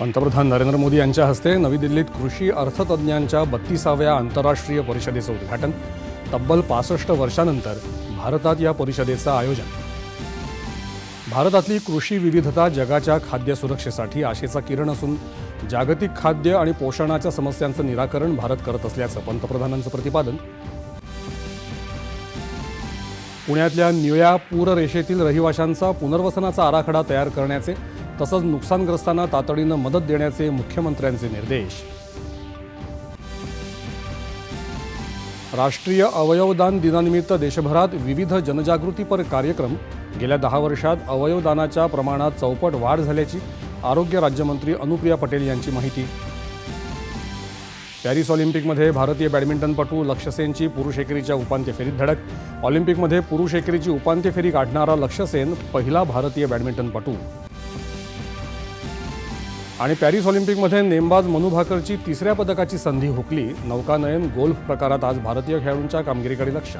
पंतप्रधान नरेंद्र मोदी यांच्या हस्ते नवी दिल्लीत कृषी अर्थतज्ञांच्या बत्तीसाव्या आंतरराष्ट्रीय परिषदेचं उद्घाटन. तब्बल पासष्ट वर्षानंतर भारतात या परिषदेचं आयोजन. भारतातली कृषी विविधता जगाच्या खाद्य सुरक्षेसाठी आशेचा किरण असून जागतिक खाद्य आणि पोषणाच्या समस्यांचं निराकरण भारत करत असल्याचं पंतप्रधानांचं प्रतिपादन. पुण्यातल्या निळ्या पूररेषेतील रहिवाशांचा पुनर्वसनाचा आराखडा तयार करण्याचे तसंच नुकसानग्रस्तांना तातडीनं मदत देण्याचे मुख्यमंत्र्यांचे निर्देश. राष्ट्रीय अवयवदान दिनानिमित्त देशभरात विविध जनजागृतीपर कार्यक्रम. गेल्या दहा वर्षात अवयवदानाच्या प्रमाणात चौपट वाढ झाल्याची आरोग्य राज्यमंत्री अनुप्रिया पटेल यांची माहिती. पॅरिस ऑलिम्पिकमध्ये भारतीय बॅडमिंटनपटू लक्ष्य सेनची पुरुष एकेरीच्या उपांत्य फेरीत धडक. ऑलिम्पिकमध्ये पुरुष एकेरीची उपांत्य फेरी काढणारा लक्ष्य सेन पहिला भारतीय बॅडमिंटनपटू. आणि पॅरिस ऑलिम्पिकमध्ये नेमबाज मनु भाकरची तिसऱ्या पदकाची संधी हुकली. नौकानयन गोल्फ प्रकारात आज भारतीय खेळाडूंच्या कामगिरीकडे लक्ष.